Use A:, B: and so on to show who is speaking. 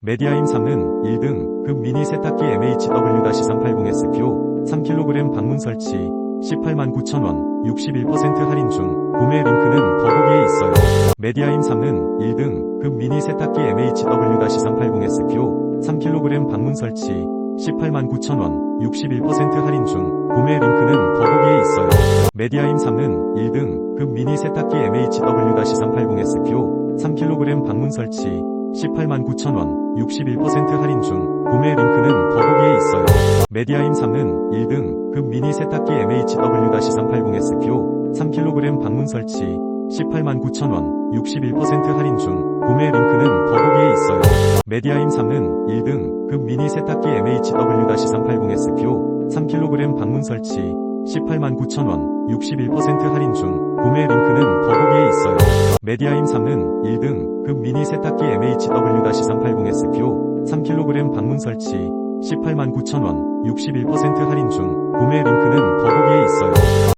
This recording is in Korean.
A: 메디아임 3는 1등 급 미니 세탁기 MHW-380SPO 3kg 방문 설치 189,000원 61% 할인 중 구매 링크는 더보기에 있어요. 메디아임 3는 1등 급 미니 세탁기 MHW-380SPO 3kg 방문 설치 189,000원 61% 할인 중 구매 링크는 더보기에 있어요. 메디아임 3는 1등 급 미니 세탁기 MHW-380SPO 3kg 방문 설치 189,000원 61% 할인 중 구매 링크는 더보기에 있어요. 메디아임 3는 1등 급 미니 세탁기 MHW-380SPO 3kg 방문 설치 189,000원 61% 할인 중 구매 링크는 더보기에 있어요. 메디아임 3는 1등 급 미니 세탁기 MHW-380SPO 3kg 방문 설치 189,000원 61% 할인 중 구매 링크는 더보기에 있어요. 메디아임 3는 1등 급 미니 세탁기 MHW-380SPO 3kg 방문 설치 189,000원 61% 할인 중 구매 링크는